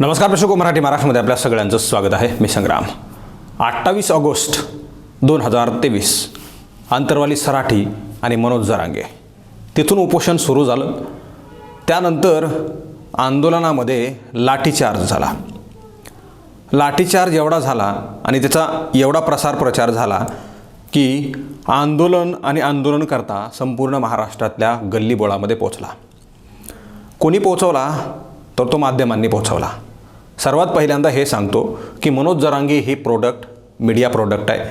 नमस्कार प्रेक्षको मराठी महाराष्ट्रामध्ये आपल्या सगळ्यांचं स्वागत आहे. मी संग्राम. अठ्ठावीस ऑगस्ट दोन हजार तेवीस अंतरवाली सराठी आणि मनोज जरांगे. तिथून उपोषण सुरू झालं. त्यानंतर आंदोलनामध्ये लाठीचार्ज झाला. लाठीचार्ज एवढा झाला आणि त्याचा एवढा प्रसार प्रचार झाला की आंदोलन आणि आंदोलन करता संपूर्ण महाराष्ट्रातल्या गल्लीबोळामध्ये पोचला कोणी पोचवला तर तो माध्यमांनी पोचवला सर्वात पहिल्यांदा हे सांगतो की मनोज जरांगे हे प्रोडक्ट मीडिया प्रोडक्ट आहे.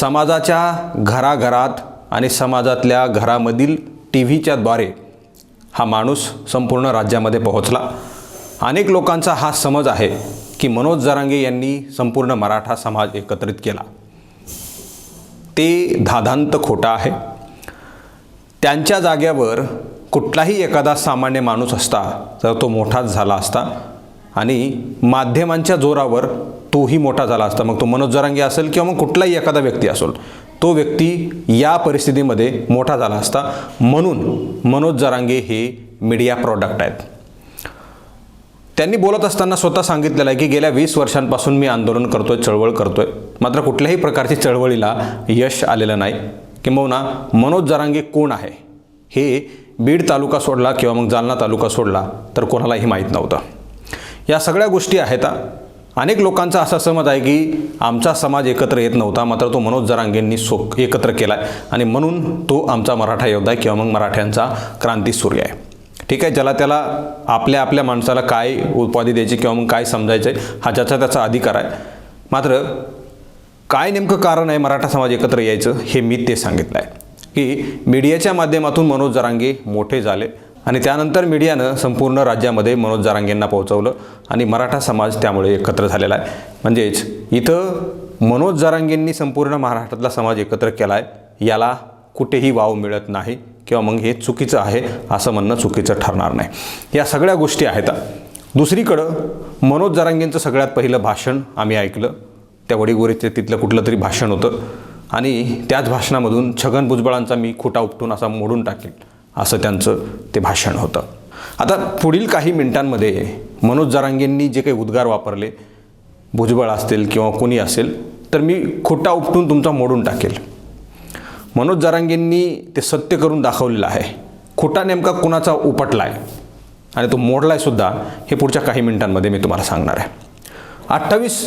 समाजाच्या घराघरात आणि समाजातल्या घरामधील टी व्हीच्याद्वारे हा माणूस संपूर्ण राज्यामध्ये पोहोचला. अनेक लोकांचा हा समज आहे की मनोज जरांगे यांनी संपूर्ण मराठा समाज एकत्रित केला. ते धाधांत खोटं आहे. त्यांच्या जाग्यावर कुठलाही एखादा सामान्य माणूस असता तर तो मोठाच झाला असता आणि माध्यमांच्या जोरावर तोही मोठा झाला असता. मग तो मनोज जरांगे असेल किंवा मग कुठलाही एखादा व्यक्ती असेल तो व्यक्ती या परिस्थितीमध्ये मोठा झाला असता. म्हणून मनोज जरांगे हे मीडिया प्रॉडक्ट आहेत. त्यांनी बोलत असताना स्वतः सांगितलेलं आहे की गेल्या वीस वर्षांपासून मी आंदोलन करतोय चळवळ करतोय. मात्र कुठल्याही प्रकारची चळवळीला यश आलेलं नाही. किंबहुना मनोज जरांगे कोण आहे? हे बीड तालुका सोडला किंवा मग जालना तालुका सोडला तर कोणालाही माहीत नव्हतं. या सगळ्या गोष्टी आहेत अनेक लोकांचा असा समज आहे की आमचा समाज एकत्र येत नव्हता मात्र तो मनोज जरांगेंनी सो एकत्र केला आहे आणि म्हणून तो आमचा मराठा योद्धा आहे किंवा मग मराठ्यांचा क्रांती सूर्य आहे. ठीक आहे ज्याला त्याला आपल्या आपल्या माणसाला काय उपाधी द्यायची किंवा मग काय समजायचं आहे हा ज्याचा त्याचा अधिकार आहे. मात्र काय नेमकं कारण आहे मराठा समाज एकत्र यायचं हे मी ते सांगितलं आहे की मीडियाच्या माध्यमातून मनोज जरांगे मोठे झाले आणि त्यानंतर मीडियानं संपूर्ण राज्यामध्ये मनोज जारांगेंना पोहोचवलं आणि मराठा समाज त्यामुळे एकत्र झालेला आहे. म्हणजेच इथं मनोज जारांगेंनी संपूर्ण महाराष्ट्रातला समाज एकत्र केला आहे याला कुठेही वाव मिळत नाही किंवा मग हे चुकीचं आहे असं म्हणणं चुकीचं ठरणार नाही. या सगळ्या गोष्टी आहेत. दुसरीकडं मनोज जारांगेंचं सगळ्यात पहिलं भाषण आम्ही ऐकलं. त्या वडीगोरीचे तिथलं कुठलं तरी भाषण होतं. आणि त्याच भाषणामधून छगन भुजबळांचा मी खुटा उपटून असा मोडून टाकेल. असं त्यांचं ते भाषण होतं. आता पुढील काही मिनिटांमध्ये मनोज जरांगेंनी जे काही उद्गार वापरले भुजबळ असतील किंवा कोणी असेल तर मी खोटा उपटून तुमचा मोडून टाकेल. मनोज जरांगेंनी ते सत्य करून दाखवलेलं आहे. खोटा नेमका कुणाचा उपटला आहे आणि तो मोडला आहे सुद्धा हे पुढच्या काही मिनिटांमध्ये मी तुम्हाला सांगणार आहे. अठ्ठावीस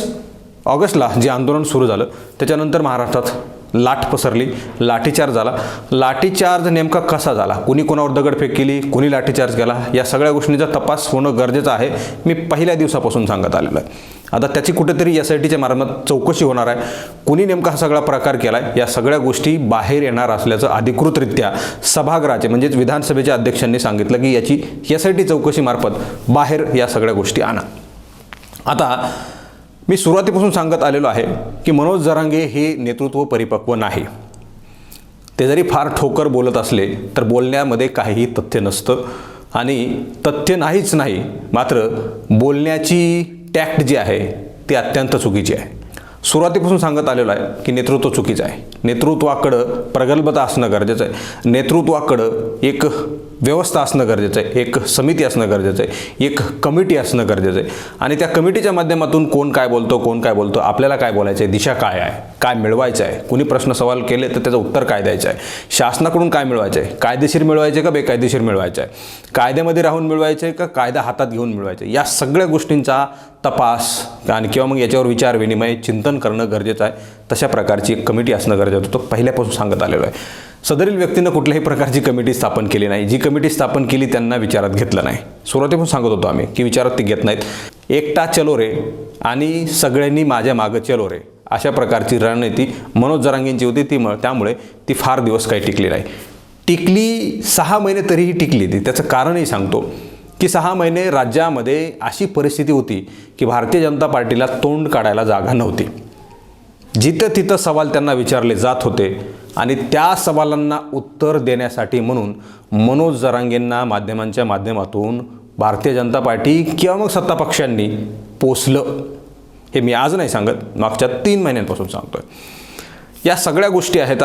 ऑगस्टला जे आंदोलन सुरू झालं त्याच्यानंतर महाराष्ट्रात लाट पसरली लाठीचार्ज झाला. लाठीचार्ज नेमका कसा झाला? कुणी कोणावर दगडफेक केली? कुणी लाठीचार्ज केला? या सगळ्या गोष्टींचा तपास होणं गरजेचं आहे. मी पहिल्या दिवसापासून सांगत आलेलो आहे. आता त्याची कुठेतरी एस आय टीच्या मार्फत चौकशी होणार आहे. कुणी नेमका हा सगळा प्रकार केला आहे या सगळ्या गोष्टी बाहेर येणार असल्याचं अधिकृतरित्या सभागृहाचे म्हणजेच विधानसभेच्या अध्यक्षांनी सांगितलं की याची एस आय टी चौकशीमार्फत बाहेर या सगळ्या गोष्टी आणा. आता मी सुरुवातीपासून सांगत आलेलो आहे की मनोज जरांगे हे नेतृत्व परिपक्व नाही. ते जरी फार ठोकर बोलत असले तर बोलण्यामध्ये काहीही तथ्य नसतं. आणि तथ्य नाहीच नाही मात्र बोलण्याची टॅक्ट जी आहे ती अत्यंत चुकीची आहे. सुरुवातीपासून सांगत आलेलो आहे की नेतृत्व चुकीचं आहे. नेतृत्वाकडं प्रगल्भता असणं गरजेचं आहे. नेतृत्वाकडं एक व्यवस्था असणं गरजेचं आहे. एक समिती असणं गरजेचं आहे. एक कमिटी असणं गरजेचं आहे. आणि त्या कमिटीच्या माध्यमातून कोण काय बोलतो कोण काय बोलतो आपल्याला काय बोलायचं आहे दिशा काय आहे? काय मिळवायचं आहे? कुणी प्रश्न सवाल केले तर त्याचं उत्तर काय द्यायचं आहे? शासनाकडून काय मिळवायचं आहे? कायदेशीर मिळवायचे का बेकायदेशीर मिळवायचं आहे? कायद्यामध्ये राहून मिळवायचं आहे का कायदा हातात घेऊन मिळवायचं आहे? या सगळ्या गोष्टींचा तपास आणि किंवा मग याच्यावर विचार विनिमय चिंतन करणं गरजेचं आहे. तशा प्रकारची एक कमिटी असणं गरजेचं होतं. पहिल्यापासून सांगत आलेलो आहे. सदरील व्यक्तीनं कुठल्याही प्रकारची कमिटी स्थापन केली नाही. जी कमिटी स्थापन केली त्यांना विचारात घेतलं नाही. सुरुवातीपासून सांगत होतो आम्ही की विचारात ते घेत नाहीत. एकटा चलो रे आणि सगळ्यांनी माझ्या मागं चलो रे अशा प्रकारची रणनीती मनोज जरांगेंची होती. ती म त्यामुळे ती फार दिवस काही टिकली नाही. टिकली सहा महिने तरीही टिकली ती त्याचं कारणही सांगतो की सहा महिने राज्यामध्ये अशी परिस्थिती होती की भारतीय जनता पार्टीला तोंड काढायला जागा नव्हती. जिथं तिथं सवाल त्यांना विचारले जात होते आणि त्या सवालांना उत्तर देण्यासाठी म्हणून मनोज जरांगेंना माध्यमांच्या माध्यमातून भारतीय जनता पार्टी किंवा मग सत्ता पक्षांनी पोचलं हे मी आज नाही सांगत मागच्या तीन महिन्यांपासून सांगतोय. या सगळ्या गोष्टी आहेत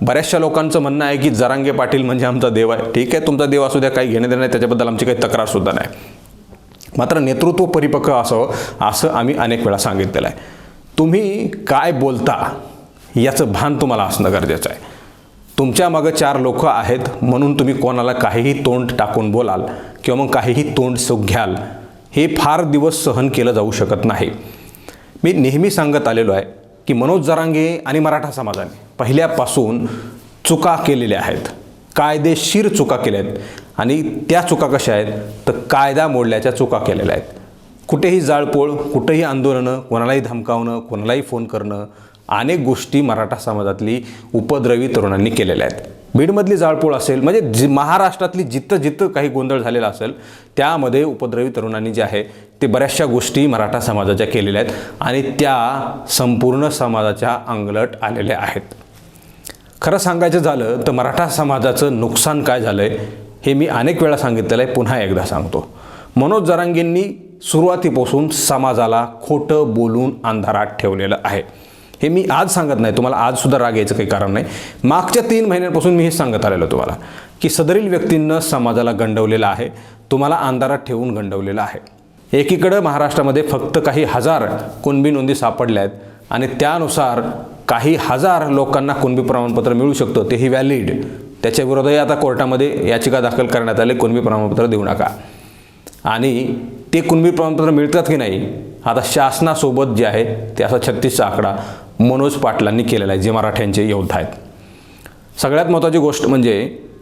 बऱ्याचशा लोकांचं म्हणणं आहे की जरांगे पाटील म्हणजे आमचा देव आहे. ठीक आहे तुमचा देव असू द्या काही घेणं देणं त्याच्याबद्दल आमची काही तक्रारसुद्धा नाही. मात्र नेतृत्व परिपक्व असावं असं आम्ही अनेक वेळा सांगितलेलं आहे. तुम्ही काय बोलता याचं भान तुम्हाला असणं गरजेचं आहे. तुमच्या मागं चार लोक आहेत म्हणून तुम्ही कोणाला काहीही तोंड टाकून बोलाल किंवा मग काहीही तोंड सुख घ्याल हे फार दिवस सहन केलं जाऊ शकत नाही. मी नेहमी सांगत आलेलो आहे की मनोज जरांगे आणि मराठा समाजाने पहिल्यापासून चुका केलेल्या आहेत. कायदेशीर चुका केल्या आहेत आणि त्या चुका कशा आहेत? तर कायदा मोडल्याच्या चुका केलेल्या आहेत. कुठेही जाळपोळ कुठेही आंदोलनं कोणालाही धमकावणं कोणालाही फोन करणं अनेक गोष्टी मराठा समाजातली उपद्रवी तरुणांनी केलेल्या आहेत. बीडमधली जाळपोळ असेल म्हणजे जी महाराष्ट्रातली जिथं जिथं काही गोंधळ झालेला असेल त्यामध्ये उपद्रवी तरुणांनी जे आहे ते बऱ्याचशा गोष्टी मराठा समाजाच्या केलेल्या आहेत आणि त्या संपूर्ण समाजाच्या अंगलट आलेल्या आहेत. खरं सांगायचं झालं तर मराठा समाजाचं नुकसान काय झालं आहे हे मी अनेक वेळा सांगितलेलं आहे पुन्हा एकदा सांगतो. मनोज जरांगेंनी सुरुवातीपासून समाजाला खोटं बोलून अंधारात ठेवलेलं आहे. हे मी आज सांगत नाही. तुम्हाला आजसुद्धा राग यायचं काही कारण नाही. मागच्या तीन महिन्यांपासून मी हे सांगत आलेलो तुम्हाला की सदरील व्यक्तींनं समाजाला गंडवलेलं आहे. तुम्हाला अंधारात ठेवून गंडवलेलं आहे. एकीकडं महाराष्ट्रामध्ये फक्त काही हजार कुणबी नोंदी सापडल्या आहेत आणि त्यानुसार काही हजार लोकांना कुणबी प्रमाणपत्र मिळू शकतं तेही व्हॅलिड त्याच्या विरोधातही आता कोर्टामध्ये याचिका दाखल करण्यात आली कुणबी प्रमाणपत्र देऊ नका. आणि ते कुणबी प्रमाणपत्र मिळतात की नाही आता शासनासोबत जे आहे ते असा छत्तीसचा आकडा. मनोज पाटलांनी केलेला आहे जे मराठ्यांचे योद्धा आहेत. सगळ्यात महत्त्वाची गोष्ट म्हणजे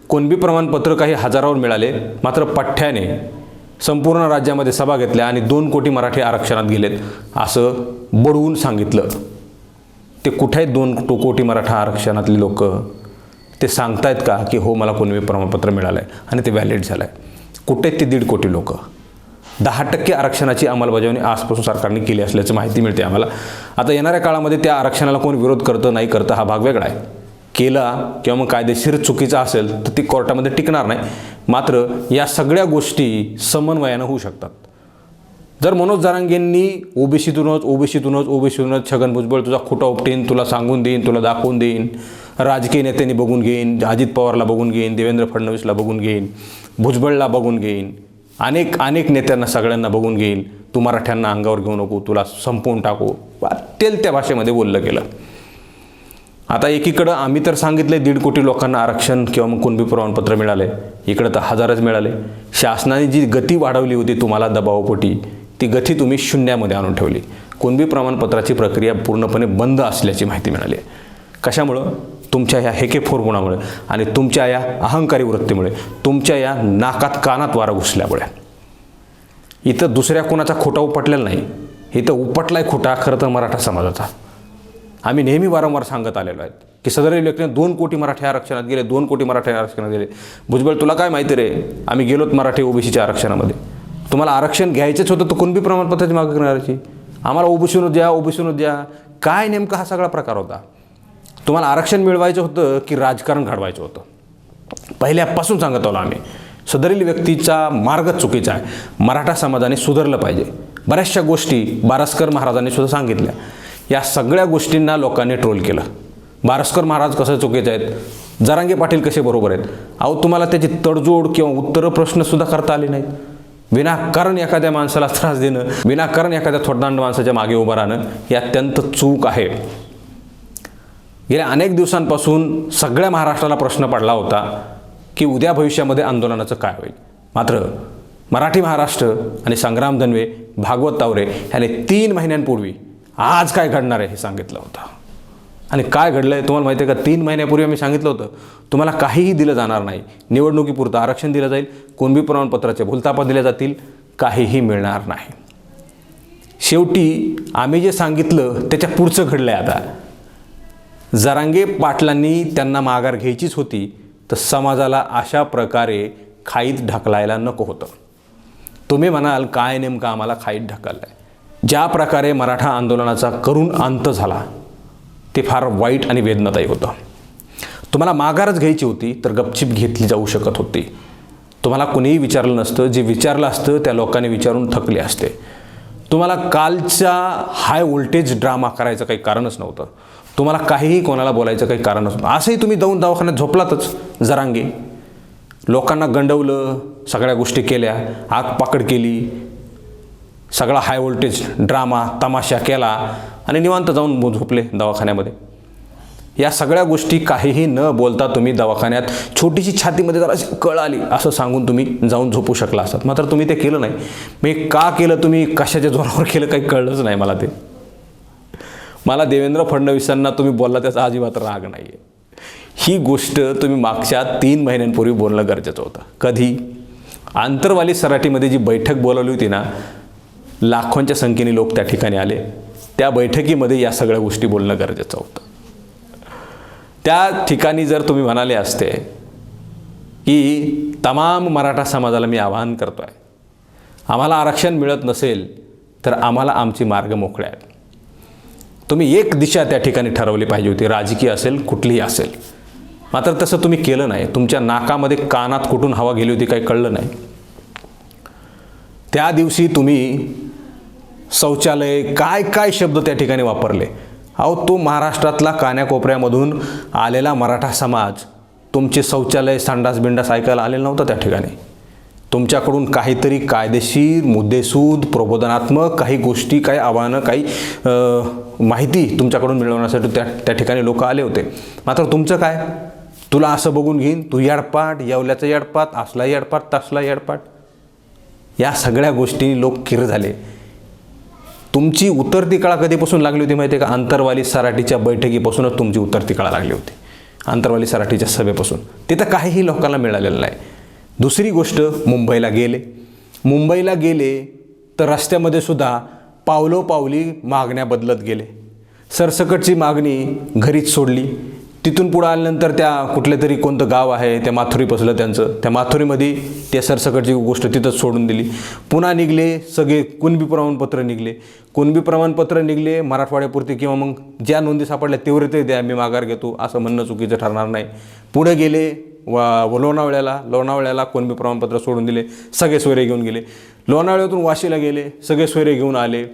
कुणबी प्रमाणपत्र काही हजारावर मिळाले मात्र पठ्ठ्याने संपूर्ण राज्यामध्ये सभा घेतल्या आणि दोन कोटी मराठी आरक्षणात गेलेत असं बडवून सांगितलं. ते कुठे आहेत दोन टो कोटी मराठा आरक्षणातले लोक? ते सांगतायत का की हो मला कुणबी प्रमाणपत्र मिळालं आहे आणि ते व्हॅलिड झालं आहे कुठे आहेत ते दीड कोटी लोक? दहा टक्के आरक्षणाची अंमलबजावणी आजपासून सरकारने केली असल्याची माहिती मिळते आम्हाला. आता येणाऱ्या काळामध्ये त्या आरक्षणाला कोण विरोध करतं नाही करतं हा भाग वेगळा आहे. केला किंवा मग कायदेशीर चुकीचा असेल तर ती कोर्टामध्ये टिकणार नाही. मात्र या सगळ्या गोष्टी समन्वयानं होऊ शकतात. जर मनोज जारांगेंनी ओबीसीतूनच ओबीसीतूनच ओबीसीतूनच छगन भुजबळ तुझा खोटा उपटेन तुला सांगून देईन तुला दाखवून देईन राजकीय नेत्यांनी बघून घेईन अजित पवारला बघून घेईन देवेंद्र फडणवीसला बघून घेईन भुजबळला बघून घेईन अनेक अनेक नेत्यांना सगळ्यांना बघून घेईन तू मराठ्यांना अंगावर घेऊ नको तुला संपवून टाकू. तेल त्या भाषेमध्ये बोललं गेलं. आता एकीकडं आम्ही तर सांगितले दीड कोटी लोकांना आरक्षण किंवा मग कुणबी प्रमाणपत्र मिळाले इकडं तर हजारच मिळाले. शासनाने जी गती वाढवली होती तुम्हाला दबावपोटी ती गती तुम्ही शून्यामध्ये आणून ठेवली. कुणबी प्रमाणपत्राची प्रक्रिया पूर्णपणे बंद असल्याची माहिती मिळाली. आहे कशामुळं? तुमच्या ह्या हेके गुणामुळे आणि तुमच्या या अहंकारी वृत्तीमुळे तुमच्या या नाकात कानात वारा घुसल्यामुळे. इथं दुसऱ्या कोणाचा खोटा उपटलेला नाही इथं उपटलाय खोटा खरं तर मराठा समाजाचा. आम्ही नेहमी वारंवार सांगत आलेलो आहेत की सदरी व्यक्तीने दोन कोटी मराठी आरक्षणात गेले दोन कोटी मराठी आरक्षणात गेले. भुजबळ तुला काय माहिती रे? आम्ही गेलोत मराठी ओबीसीच्या आरक्षणामध्ये. तुम्हाला आरक्षण घ्यायचंच होतं तर कुणबी प्रमाणपत्राची मागणी करण्याची आम्हाला ओबीसीनं द्या ओबीसीनं द्या. काय नेमका हा सगळा प्रकार होता? तुम्हाला आरक्षण मिळवायचं होतं की राजकारण घडवायचं होतं? पहिल्यापासून सांगत आलो आम्ही सदरील व्यक्तीचा मार्ग चुकीचा आहे. मराठा समाजाने सुधारलं पाहिजे. बऱ्याचशा गोष्टी बारस्कर महाराजांनी सुद्धा सांगितल्या. या सगळ्या गोष्टींना लोकांनी ट्रोल केलं. बारस्कर महाराज कसं चुकीचे आहेत? जरांगे पाटील कसे बरोबर आहेत? अहो तुम्हाला त्याची तडजोड किंवा उत्तरं प्रश्नसुद्धा करता आले नाहीत. विनाकारण एखाद्या माणसाला त्रास देणं विनाकारण एखाद्या थोडदांड माणसाच्या मागे उभं राहणं हे अत्यंत चूक आहे. गेल्या अनेक दिवसांपासून सगळ्या महाराष्ट्राला प्रश्न पडला होता की उद्या भविष्यामध्ये आंदोलनाचं काय होईल. मात्र मराठी महाराष्ट्र आणि संग्राम धनवे भागवत तावरे ह्याने तीन महिन्यांपूर्वी आज काय घडणार आहे हे सांगितलं होतं. आणि काय घडलं आहे तुम्हाला माहिती आहे का? तीन महिन्यापूर्वी आम्ही सांगितलं होतं तुम्हाला काहीही दिलं जाणार नाही. निवडणुकीपुरतं आरक्षण दिलं जाईल कुणबी प्रमाणपत्राचे भूलतापा दिल्या जातील काहीही मिळणार नाही. शेवटी आम्ही जे सांगितलं त्याच्या पुढचं घडलं आहे आता. जरांगे पाटलांनी त्यांना माघार घ्यायचीच होती तर समाजाला अशा प्रकारे खाईत ढकलायला नको होतं. तुम्ही म्हणाल काय नेमकं आम्हाला खाईत ढकललं आहे ज्या प्रकारे मराठा आंदोलनाचा करून अंत झाला ते फार वाईट आणि वेदनादायी होतं. तुम्हाला माघारच घ्यायची होती तर गपचिप घेतली जाऊ शकत होती. तुम्हाला कुणीही विचारलं नसतं जे विचारलं असतं त्या लोकांनी विचारून थकले असते. तुम्हाला कालच्या हाय व्होल्टेज ड्रामा करायचं काही कारणच नव्हतं. तुम्हाला काहीही कोणाला बोलायचं काही कारण नसतं असंही तुम्ही जाऊन दवाखान्यात झोपलातच जरांगे. लोकांना गंडवलं सगळ्या गोष्टी केल्या आग पाकड केली. सगळा हाय व्होल्टेज ड्रामा तमाशा केला आणि निवांत जाऊन झोपले दवाखान्यामध्ये. या सगळ्या गोष्टी काहीही न बोलता तुम्ही दवाखान्यात छोटीशी छातीमध्ये जरा अशी कळ आली असं सांगून तुम्ही जाऊन झोपू शकला असतात. मात्र तुम्ही ते केलं नाही. मी का केलं तुम्ही कशाच्या जोरावर केलं काही कळलंच नाही मला ते. मला देवेंद्र फडणवीसांना तुम्ही बोलला त्याचा अजिबात राग नाही आहे ही गोष्ट तुम्ही मागच्या तीन महिन्यांपूर्वी बोलणं गरजेचं होतं. कधी? आंतरवाली सराटीमध्ये जी बैठक बोलावली होती ना लाखोंच्या संख्येने लोक त्या ठिकाणी आले. त्या बैठकीमध्ये या सगळ्या गोष्टी बोलणं गरजेचं होतं. त्या ठिकाणी जर तुम्ही म्हणाले असते की तमाम मराठा समाजाला मी आवाहन करतो आहे आम्हाला आरक्षण मिळत नसेल तर आम्हाला आमची मार्ग मोकळे आहेत. तुम्ही एक दिशा त्या ठिकाणी ठरवली पाहिजे होती. राजकीय असेल कुठलीही असेल. मात्र तसं तुम्ही केलं नाही. तुमच्या नाकामध्ये कानात कुठून हवा गेली होती काही कळलं नाही. त्या दिवशी तुम्ही शौचालय काय काय शब्द त्या ठिकाणी वापरले? अहो तो महाराष्ट्रातला कान्याकोपऱ्यामधून आलेला मराठा समाज तुमचे शौचालय संडास बिंडास ऐकायला आलेला नव्हता त्या ठिकाणी. तुमच्याकडून काहीतरी कायदेशीर मुद्देसूद प्रबोधनात्मक काही गोष्टी काही आव्हानं काही माहिती तुमच्याकडून मिळवण्यासाठी त्या त्या ठिकाणी लोक आले होते. मात्र तुमचं काय? तुला असं बघून घेईन तू याडपाट येवल्याचं याडपाट असला याडपाट तसला याडपाट. या सगळ्या गोष्टी लोक किर झाले. तुमची उतरती कळा कधीपासून लागली होती माहिती आहे का? आंतरवाली सराटीच्या बैठकीपासूनच तुमची उतरती कळा लागली होती. आंतरवाली सराठीच्या सभेपासून. तिथं काहीही लोकांना मिळालेलं नाही. दुसरी गोष्ट मुंबईला गेले. मुंबईला गेले तर रस्त्यामध्ये सुद्धा पावलोपावली मागण्या बदलत गेले. सरसकटची मागणी घरीच सोडली. तिथून पुढं आल्यानंतर त्या कुठल्या तरी कोणतं गाव आहे त्या माथुरी पसलं त्यांचं. त्या माथुरीमध्ये त्या सरसकटची गोष्ट तिथंच सोडून दिली. पुन्हा निघले सगळे कुणबी प्रमाणपत्र निघले. कुणबी प्रमाणपत्र निघले मराठवाड्यापुरती किंवा मग ज्या नोंदी सापडल्या तेवढे ते द्या मी माघार घेतो असं म्हणणं चुकीचं ठरणार नाही. पुढे गेले वा व लोणावळ्याला लोणावळ्याला कोणबी प्रमाणपत्र सोडून दिले सगळे सोयरे घेऊन गेले. लोणावळ्यातून वाशीला गेले सगळे सोयरे घेऊन आले.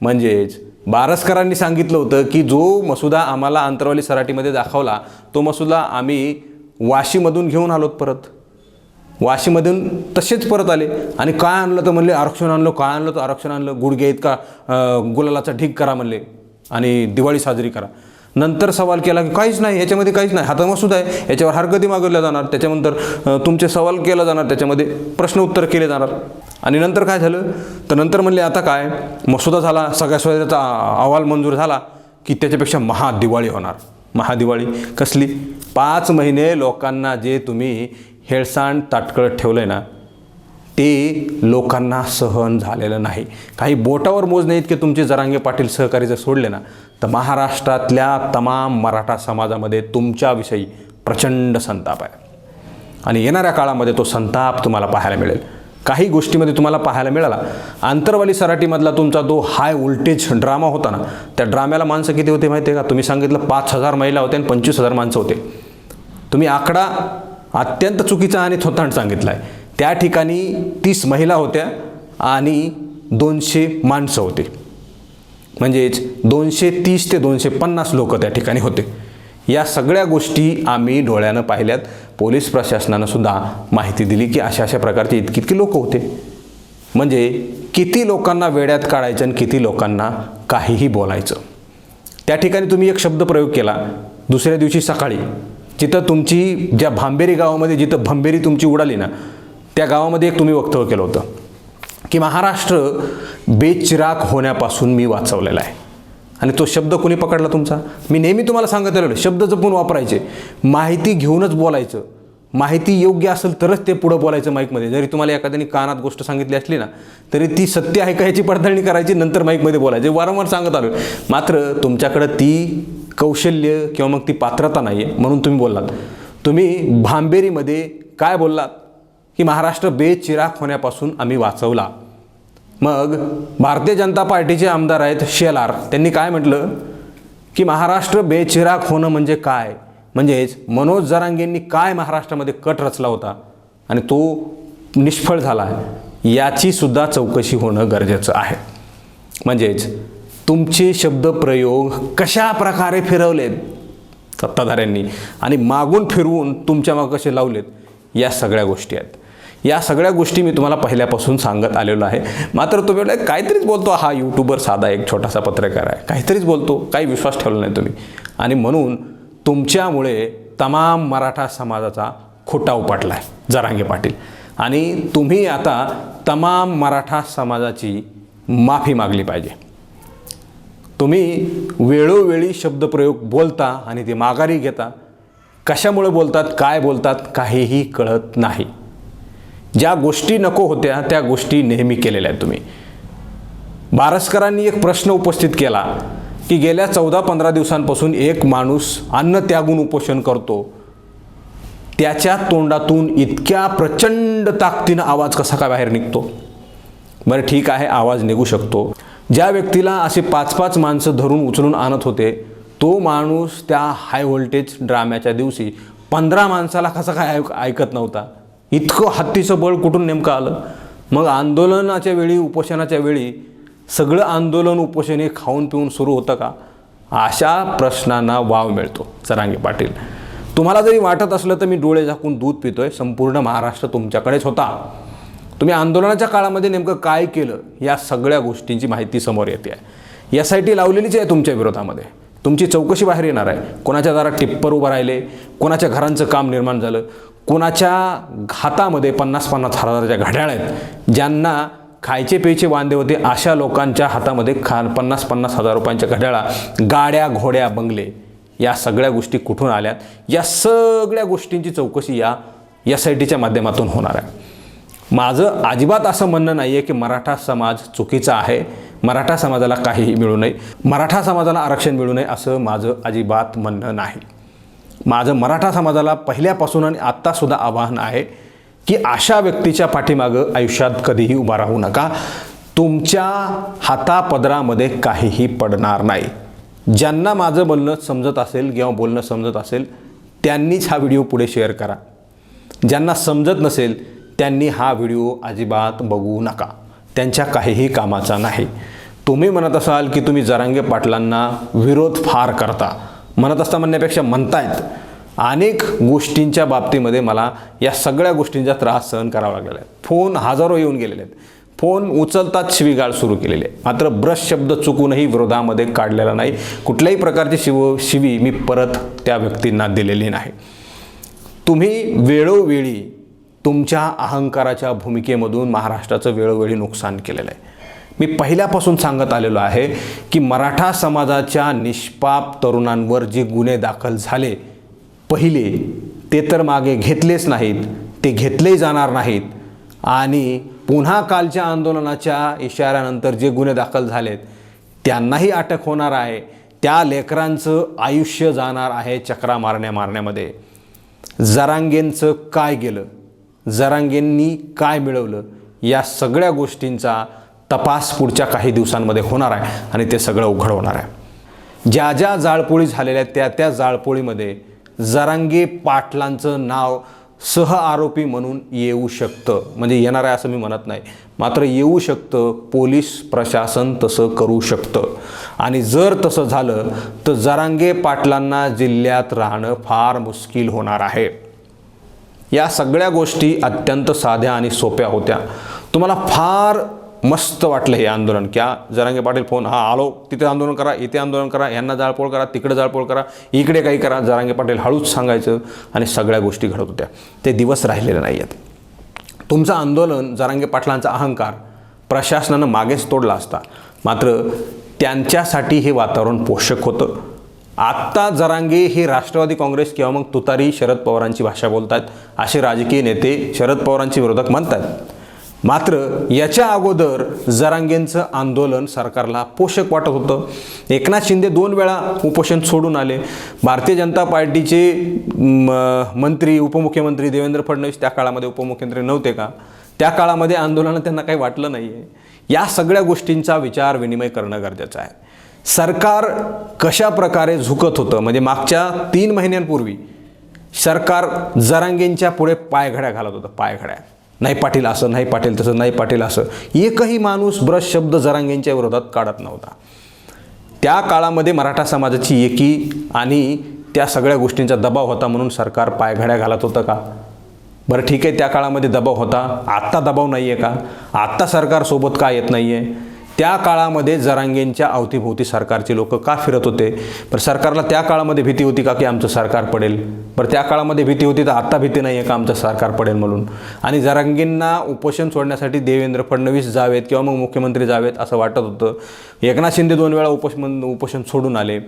म्हणजेच बारसकरांनी सांगितलं होतं की जो मसुदा आम्हाला आंतरवाली सराटीमध्ये दाखवला तो मसुदा आम्ही वाशीमधून घेऊन आलोत परत. वाशीमधून तसेच परत आले. आणि काय आणलं तर म्हणले आरक्षण आणलं काय आणलं तर आरक्षण आणलं गुडघे इतका गुलालाचा ढीक करा म्हणले. आणि दिवाळी साजरी करा. नंतर सवाल केला की काहीच नाही याच्यामध्ये काहीच नाही. हाता मसुदा आहे याच्यावर हरकती मागवल्या जाणार. त्याच्यानंतर तुमचे सवाल केला जाणार त्याच्यामध्ये प्रश्न उत्तर केले जाणार. आणि नंतर काय झालं? तर नंतर म्हणले आता काय? मसुदा झाला सगळ्या सोयऱ्याचा अहवाल मंजूर झाला की त्याच्यापेक्षा महादिवाळी होणार. महादिवाळी कसली? पाच महिने लोकांना जे तुम्ही हेळसांड ताटकळत ठेवलं आहे ना ते लोकांना सहन झालेलं नाही. काही बोटावर मोजणे इतके तुमचे जरांगे पाटील सहकारी जर सोडले ना तर महाराष्ट्रातल्या तमाम मराठा समाजामध्ये तुमच्याविषयी प्रचंड संताप आहे. आणि येणाऱ्या काळामध्ये तो संताप तुम्हाला पाहायला मिळेल. काही गोष्टीमध्ये तुम्हाला पाहायला मिळाला. आंतरवाली सराटीमधला तुमचा जो हाय उल्टेज ड्रामा होता ना त्या ड्राम्याला माणसं किती होते माहिती आहे का? तुम्ही सांगितलं पाच हजार महिला होत्या आणि पंचवीस हजार माणसं होते. तुम्ही आकडा अत्यंत चुकीचा आणि थोतांड सांगितला आहे त्या ठिकाणी तीस महिला होत्या आणि दोनशे माणसं होते. म्हणजेच दोनशे तीस ते दोनशे पन्नास लोक त्या ठिकाणी होते. या सगळ्या गोष्टी आम्ही डोळ्यानं पाहिल्यात. पोलीस प्रशासनानं सुद्धा माहिती दिली की अशा अशा प्रकारचे इतकी इतकी लोक होते. म्हणजे किती लोकांना वेड्यात काढायचं आणि किती लोकांना काहीही बोलायचं. त्या ठिकाणी तुम्ही एक शब्द प्रयोग केला. दुसऱ्या दिवशी सकाळी जिथं तुमची ज्या भांबेरी गावामध्ये जिथं भंबेरी तुमची उडाली ना त्या गावामध्ये एक तुम्ही वक्तव्य केलं होतं. की महाराष्ट्र बेचिराग होण्यापासून मी वाचवलेला आहे. आणि तो शब्द कोणी पकडला तुमचा? मी नेहमी तुम्हाला सांगत आलेलो शब्द जपून वापरायचे. माहिती घेऊनच बोलायचं. माहिती योग्य असेल तरच ते पुढं बोलायचं माईकमध्ये. जरी तुम्हाला एखाद्याने कानात गोष्ट सांगितली असली ना तरी ती सत्य आहे का याची पडताळणी करायची नंतर माईकमध्ये बोलायचे. वारंवार सांगत आलो मात्र तुमच्याकडं ती कौशल्य किंवा मग ती पात्रता नाही आहे म्हणून तुम्ही बोललात. तुम्ही भांबेरीमध्ये काय बोललात? की महाराष्ट्र बेचिराग होण्यापासून आम्ही वाचवला. मग भारतीय जनता पार्टीचे आमदार आहेत शेलार त्यांनी काय म्हटलं? की महाराष्ट्र बेचिराग होणं म्हणजे काय? म्हणजेच मनोज जरांगेंनी काय महाराष्ट्रामध्ये कट रचला होता? आणि तो निष्फळ झाला याचीसुद्धा याची सुद्धा चौकशी होणं गरजेचं आहे. म्हणजेच तुमचे शब्दप्रयोग कशा प्रकारे फिरवलेत? सत्ताधाऱ्यांनी. आणि मागून फिरवून तुमच्या मागं कसे लावलेत? या सगळ्या गोष्टी आहेत. या सगळ्या गोष्टी मी तुम्हाला पहिल्यापासून सांगत आलेलो आहे. मात्र तुम्ही म्हटलं काहीतरीच बोलतो हा यूट्यूबर साधा एक छोटासा पत्रकार आहे. काहीतरीच बोलतो काही विश्वास ठेवला नाही तुम्ही. आणि म्हणून तुमच्यामुळे तमाम मराठा समाजाचा खोटा उपटला आहे जरांगे पाटील. आणि तुम्ही आता तमाम मराठा समाजाची माफी मागली पाहिजे. तुम्ही वेळोवेळी शब्दप्रयोग बोलता आणि ते माघारी घेता. कशामुळे बोलतात काय बोलतात काहीही कळत नाही. ज्या गोष्टी नको होत्या त्या गोष्टी नेहमी केलेल्या आहेत तुम्ही. बारसकरांनी एक प्रश्न उपस्थित केला की गेल्या चौदा पंधरा दिवसांपासून एक माणूस अन्न त्यागून उपोषण करतो. त्याच्या तोंडातून इतक्या प्रचंड ताकदीनं आवाज कसा काय बाहेर निघतो? बरं ठीक आहे आवाज निघू शकतो. ज्या व्यक्तीला असे पाच पाच माणसं धरून उचलून आणत होते तो माणूस त्या हाय व्होल्टेज ड्राम्याच्या दिवशी पंधरा माणसाला कसा काय ऐक ऐकत नव्हता? इतकं हत्तीचं बळ कुठून नेमकं आलं? मग आंदोलनाच्या वेळी उपोषणाच्या वेळी सगळं आंदोलन उपोषण हे खाऊन पिऊन सुरू होतं का? अशा प्रश्नांना वाव मिळतो. चरांगे पाटील तुम्हाला जरी वाटत असलं तर मी डोळे झाकून दूध पितोय. संपूर्ण महाराष्ट्र तुमच्याकडेच होता. तुम्ही आंदोलनाच्या काळामध्ये नेमकं काय केलं? या सगळ्या गोष्टींची माहिती समोर येते. आहे एस आय टी लावलेलीच आहे तुमच्या विरोधामध्ये. तुमची चौकशी बाहेर येणार आहे. कोणाच्या दारात टिप्पर उभं राहिले? कोणाच्या घरांचं काम निर्माण झालं? कोणाच्या हातामध्ये पन्नास पन्नास हजाराच्या घड्याळ आहेत ज्यांना खायचे प्यायचे वांदे होते अशा लोकांच्या हातामध्ये खा पन्नास पन्नास हजार रुपयांच्या घड्याळा गाड्या घोड्या बंगले या सगळ्या गोष्टी कुठून आल्यात? या सगळ्या गोष्टींची चौकशी या एस आय टीच्या माध्यमातून होणार आहे. माझं अजिबात असं म्हणणं नाही आहे की मराठा समाज चुकीचा आहे. मराठा समाजाला काहीही मिळू नये. मराठा समाजाला आरक्षण मिळू नये असं माझं अजिबात म्हणणं नाही. माझं मराठा समाजाला पहिल्यापासून आणि आत्तासुद्धा आवाहन आहे की अशा व्यक्तीच्या पाठीमागं आयुष्यात कधीही उभा राहू नका. तुमच्या हातापदरामध्ये काहीही पडणार नाही. ज्यांना माझं बोलणं समजत असेल किंवा बोलणं समजत असेल त्यांनीच हा व्हिडिओ पुढे शेअर करा. ज्यांना समजत नसेल त्यांनी हा व्हिडिओ अजिबात बघू नका. त्यांच्या काहीही कामाचा नाही. तुम्ही म्हणत असाल की तुम्ही जरांगे पाटलांना विरोध फार करता. म्हणत असता म्हणण्यापेक्षा म्हणतायत. अनेक गोष्टींच्या बाबतीमध्ये मला या सगळ्या गोष्टींचा त्रास सहन करावा लागलेला आहे. फोन हजारो येऊन गेलेले आहेत. फोन उचलताच शिवीगाळ सुरू केलेली आहे. मात्र ब्रश शब्द चुकूनही विरोधामध्ये काढलेला नाही. कुठल्याही प्रकारची शिव शिवी मी परत त्या व्यक्तींना दिलेली नाही. तुम्ही वेळोवेळी तुमच्या अहंकाराच्या भूमिकेमधून महाराष्ट्राचं वेळोवेळी नुकसान केलेलं आहे. मी पहिल्यापासून सांगत आलेलो आहे की मराठा समाजाच्या निष्पाप तरुणांवर जे गुन्हे दाखल झाले पहिले ते तर मागे घेतलेच नाहीत ते घेतले जाणार नाहीत. आणि पुन्हा कालच्या आंदोलनाच्या इशाऱ्यानंतर जे गुन्हे दाखल झालेत त्यांनाही अटक होणार आहे. त्या लेकरांचं आयुष्य जाणार आहे चक्रा मारण्या मारण्यामध्ये. जरांगेंचं काय गेलं? जरांगेंनी काय मिळवलं? या सगळ्या गोष्टींचा तपास पुढच्या काही दिवसांमध्ये होणार आहे आणि ते सगळं उघड होणार आहे. ज्या ज्या जाळपोळी झालेल्या आहेत त्या त्या जाळपोळीमध्ये जरांगे पाटलांचं नाव सह आरोपी म्हणून येऊ शकतं. म्हणजे येणार आहे असं मी म्हणत नाही. मात्र येऊ शकतं पोलीस प्रशासन तसं करू शकतं. आणि जर तसं झालं तर जरांगे पाटलांना जिल्ह्यात राहणं फार मुश्किल होणार आहे. या सगळ्या गोष्टी अत्यंत साध्या आणि सोप्या होत्या. तुम्हाला फार मस्त वाटलं हे आंदोलन. क्या जरांगे पाटील फोन हा आलो तिथे आंदोलन करा इथे आंदोलन करा यांना जाळपोळ करा तिकडे जाळपोळ करा इकडे काही करा. जरांगे पाटील हळूच सांगायचं आणि सगळ्या गोष्टी घडत होत्या. ते दिवस राहिलेले नाही आहेत तुमचं आंदोलन जरांगे पाटलांचा अहंकार प्रशासनानं मागेच तोडला असता. मात्र त्यांच्यासाठी हे वातावरण पोषक होतं. आत्ता जरांगे हे राष्ट्रवादी काँग्रेस किंवा मग तुतारी शरद पवारांची भाषा बोलतात असे राजकीय नेते शरद पवारांचे विरोधक म्हणतात मात्र याच्या अगोदर जरांगेंचं आंदोलन सरकारला पोषक वाटत होतं. एकनाथ शिंदे दोन वेळा उपोषण सोडून आले. भारतीय जनता पार्टीचे म, मंत्री उपमुख्यमंत्री देवेंद्र फडणवीस त्या काळामध्ये उपमुख्यमंत्री नव्हते का? त्या काळामध्ये आंदोलनं त्यांना काही वाटलं नाही आहे या सगळ्या गोष्टींचा विचार विनिमय करणं गरजेचं आहे. सरकार कशा प्रकारे झुकत होतं म्हणजे मागच्या तीन महिन्यांपूर्वी सरकार जरांगेंच्या पुढे पायघड्या घालत होतं पायघड्या. नाही पाटील असं नाही पाटील तसं नाही पाटील असं. एकही माणूस ब्रश शब्द जरांगेंच्या विरोधात काढत नव्हता. त्या काळामध्ये मराठा समाजाची एकी आणि त्या सगळ्या गोष्टींचा दबाव होता म्हणून सरकार पायघड्या घालत होतं का? बरं ठीक आहे त्या काळामध्ये दबाव होता. आत्ता दबाव नाही आहे का? आत्ता सरकारसोबत का येत नाही आहे त्या काळामध्ये जरांगेंच्या अवतीभोवती सरकारचे लोक का फिरत होते? पण सरकारला त्या काळामध्ये भीती होती का की आमचं सरकार पडेल? बरं त्या काळामध्ये भीती होती तर आत्ता भीती नाही आहे का आमचं सरकार पडेल म्हणून? आणि जरांगींना उपोषण सोडण्यासाठी देवेंद्र फडणवीस जावेत किंवा मग मुख्यमंत्री जावेत असं वाटत होतं. एकनाथ शिंदे दोन वेळा उपोषण उपोषण सोडून आले.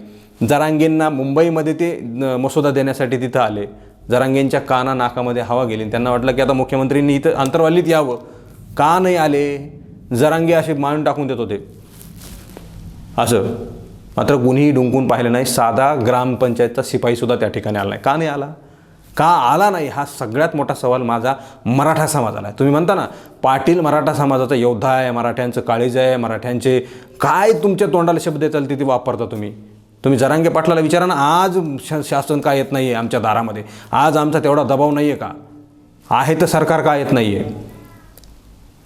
जरांगींना मुंबईमध्ये ते मसुदा देण्यासाठी तिथं आले. जरांगेंच्या काना नाकामध्ये हवा गेली. आणि त्यांना वाटलं की आता मुख्यमंत्र्यांनी इथं अंतर्वालीत यावं. का नाही आले? जरांगे असे मांडून टाकून देत होते. असं. मात्र कुणीही डुंकून पाहिलं नाही. साधा ग्रामपंचायतचा शिपाईसुद्धा त्या ठिकाणी आला नाही. का नाही आला? का आला नाही? हा सगळ्यात मोठा सवाल माझा मराठा समाजाला आहे. तुम्ही म्हणता ना पाटील मराठा समाजाचा योद्धा आहे मराठ्यांचं काळीज आहे मराठ्यांचे काय तुमच्या तोंडाला शब्द चालते ते वापरता तुम्ही? तुम्ही जरांगे पाटलाला विचारा ना आज शासन का येत नाही आहे आमच्या दारामध्ये? आज आमचा तेवढा दबाव नाही आहे का? आहे तर सरकार का येत नाही आहे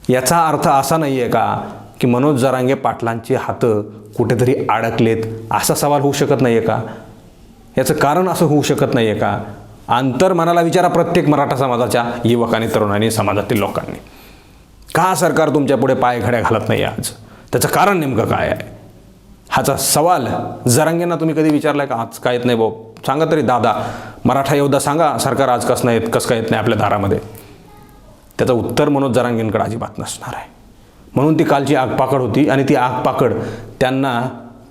याचा अर्थ असा नाही आहे का की मनोज जरांगे पाटलांची हातं कुठेतरी अडकलेत असा सवाल होऊ शकत नाही आहे का? याचं कारण असं होऊ शकत नाही आहे का? अंतर मनाला विचारा प्रत्येक मराठा समाजाच्या युवकांनी तरुणांनी समाजातील लोकांनी. का सरकार तुमच्यापुढे पाय घड्या घालत नाही आज? त्याचं कारण नेमकं काय आहे? हाचा सवाल जरांगेंना तुम्ही कधी विचारलाय का? आज काय येत नाही भाऊ? सांगा तरी दादा. मराठा योद्धा सांगा सरकार आज कसं नाही येत कसं काय येत नाही आपल्या दारामध्ये? त्याचं उत्तर मनोज जरांगेंकडे अजिबात नसणार आहे. म्हणून ती कालची आगपाकड होती आणि ती आगपाकड त्यांना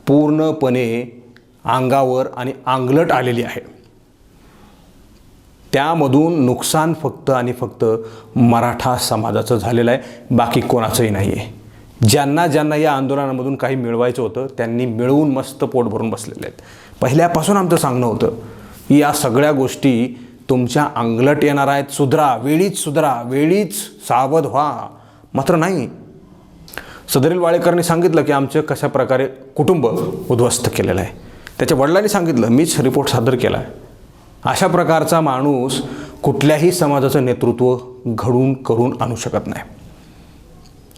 पूर्णपणे अंगावर आणि आंगलट आलेली आहे. त्यामधून नुकसान फक्त आणि फक्त मराठा समाजाचं झालेलं आहे. बाकी कोणाचंही नाही आहे ज्यांना ज्यांना या आंदोलनामधून काही मिळवायचं होतं त्यांनी मिळवून मस्त पोट भरून बसलेले आहेत. पहिल्यापासून आमचं सांगणं होतं की या सगळ्या गोष्टी तुमच्या अंगलट येणार आहेत. सुधरा वेळीच सुधरा वेळीच सावध व्हा. मात्र नाही. सदरील वाळेकरांनी सांगितलं की आमचं कशा प्रकारे कुटुंब उद्ध्वस्त केलेलं आहे. त्याच्या वडिलांनी सांगितलं मीच रिपोर्ट सादर केला आहे. अशा प्रकारचा माणूस कुठल्याही समाजाचं नेतृत्व घडून करून आणू शकत नाही.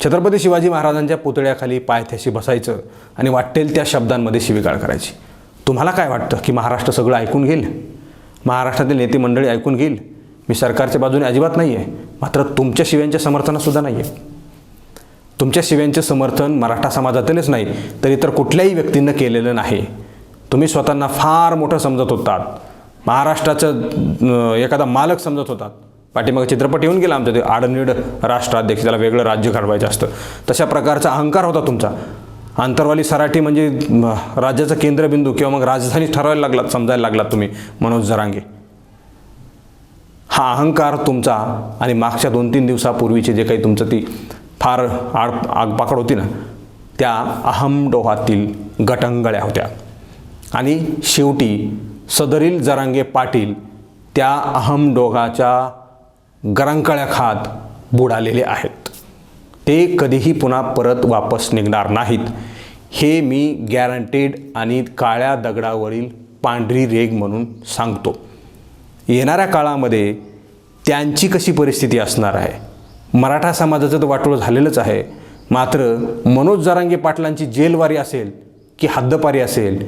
छत्रपती शिवाजी महाराजांच्या पुतळ्याखाली पायथ्याशी बसायचं आणि वाटेल त्या शब्दांमध्ये शिवीगाळ करायची. तुम्हाला काय वाटतं की महाराष्ट्र सगळं ऐकून घेईल? महाराष्ट्रातील नेते मंडळी ऐकून घेईल. मी सरकारच्या बाजूने अजिबात नाही आहे मात्र तुमच्या शिव्यांच्या समर्थनातसुद्धा नाही आहे तुमच्या शिव्यांचे समर्थन मराठा समाजातीलच नाही तर इतर कुठल्याही व्यक्तीनं केलेलं नाही. तुम्ही स्वतःना फार मोठं समजत होतात. महाराष्ट्राचं एखादा मालक समजत होतात. पाठीमागे चित्रपट येऊन गेला आमच्या ते आडनीड राष्ट्राध्यक्ष त्याला वेगळं राज्य घडवायचं असतं. तशा प्रकारचा अहंकार होता तुमचा. आंतरवाली सराठी म्हणजे राज्याचा केंद्रबिंदू किंवा मग राजधानी ठरवायला लागलात समजायला लागलात तुम्ही मनोज जरांगे. हा अहंकार तुमचा आणि मागच्या दोन तीन दिवसापूर्वीचे जे काही तुमचं ती फार आड आगपाकड होती ना त्या अहमडोहातील गटंगळ्या होत्या. आणि शेवटी सदरील जरांगे पाटील त्या अहमडोहाच्या गरंकळ्या खात बुडालेले आहेत. ते कधीही पुन्हा परत वापस निघणार नाहीत. हे मी गॅरंटेड आणि काळ्या दगडावरील पांढरी रेग म्हणून सांगतो. येणाऱ्या काळामध्ये त्यांची कशी परिस्थिती असणार आहे? मराठा समाजाचं तर वाटोळं झालेलंच आहे. मात्र मनोज जरांगे पाटलांची जेलवारी असेल की हद्दपारी असेल